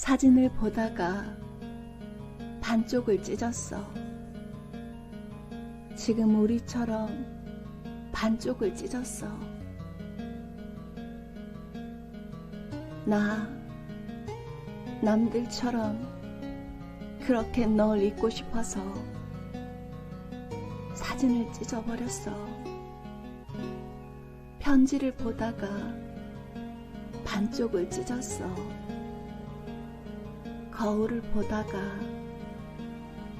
사진을 보다가 반쪽을 찢었어. 지금 우리처럼 반쪽을 찢었어. 나 남들처럼 그렇게 널 잊고 싶어서 사진을 찢어버렸어. 편지를 보다가 반쪽을 찢었어. 거울을 보다가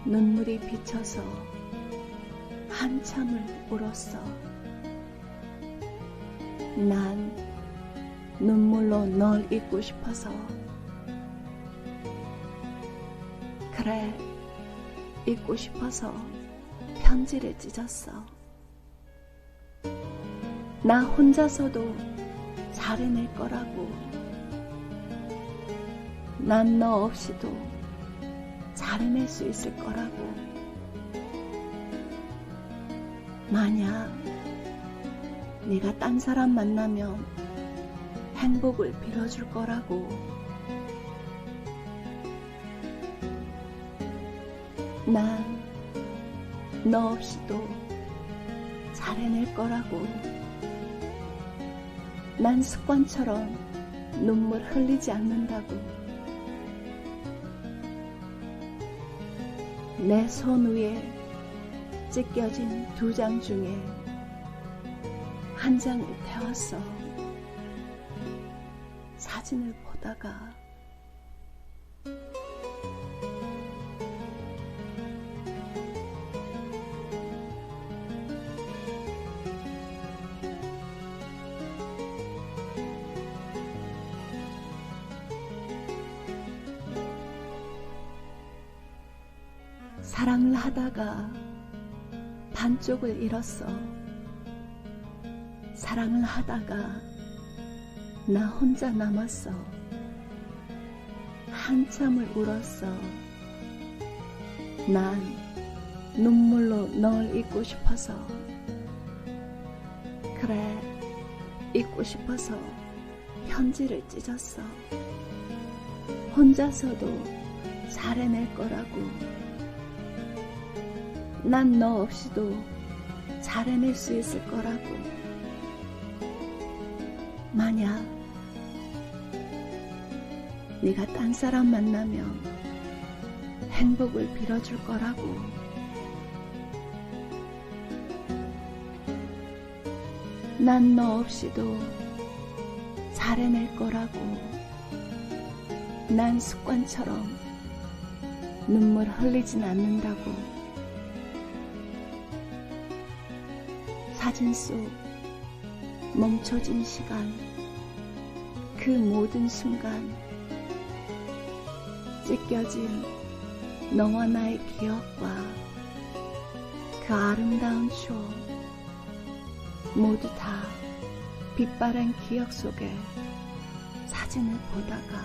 눈물이 비쳐서 한참을 울었어. 난 눈물로 널 잊고 싶어서. 그래, 잊고 싶어서 편지를 찢었어. 나 혼자서도 잘해낼 거라고. 난 너 없이도 잘 해낼 수 있을 거라고. 만약 네가 딴 사람 만나면 행복을 빌어줄 거라고. 난 너 없이도 잘 해낼 거라고. 난 습관처럼 눈물 흘리지 않는다고. 내 손 위에 찢겨진 두 장 중에 한 장을 태웠어. 사진을 보다가 사랑을 하다가 반쪽을 잃었어. 사랑을 하다가 나 혼자 남았어. 한참을 울었어. 난 눈물로 널 잊고 싶어서. 그래, 잊고 싶어서 편지를 찢었어. 혼자서도 잘해낼 거라고. 난 너 없이도 잘 해낼 수 있을 거라고. 만약 네가 딴 사람 만나면 행복을 빌어줄 거라고. 난 너 없이도 잘 해낼 거라고. 난 습관처럼 눈물 흘리진 않는다고. 사진 속 멈춰진 시간, 그 모든 순간, 찢겨진 너와 나의 기억과 그 아름다운 추억, 모두 다 빛바랜 기억 속에 사진을 보다가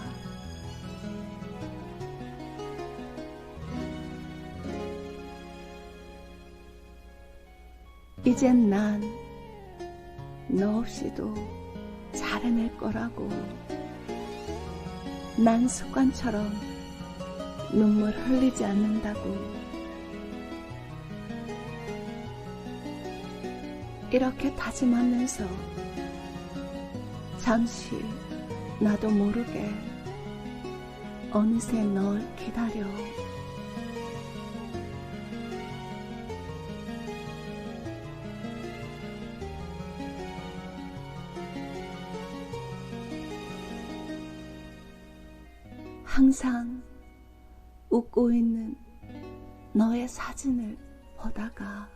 이젠 난 너 없이도 잘해낼 거라고. 난 습관처럼 눈물 흘리지 않는다고. 이렇게 다짐하면서 잠시 나도 모르게 어느새 널 기다려. 항상 웃고 있는 너의 사진을 보다가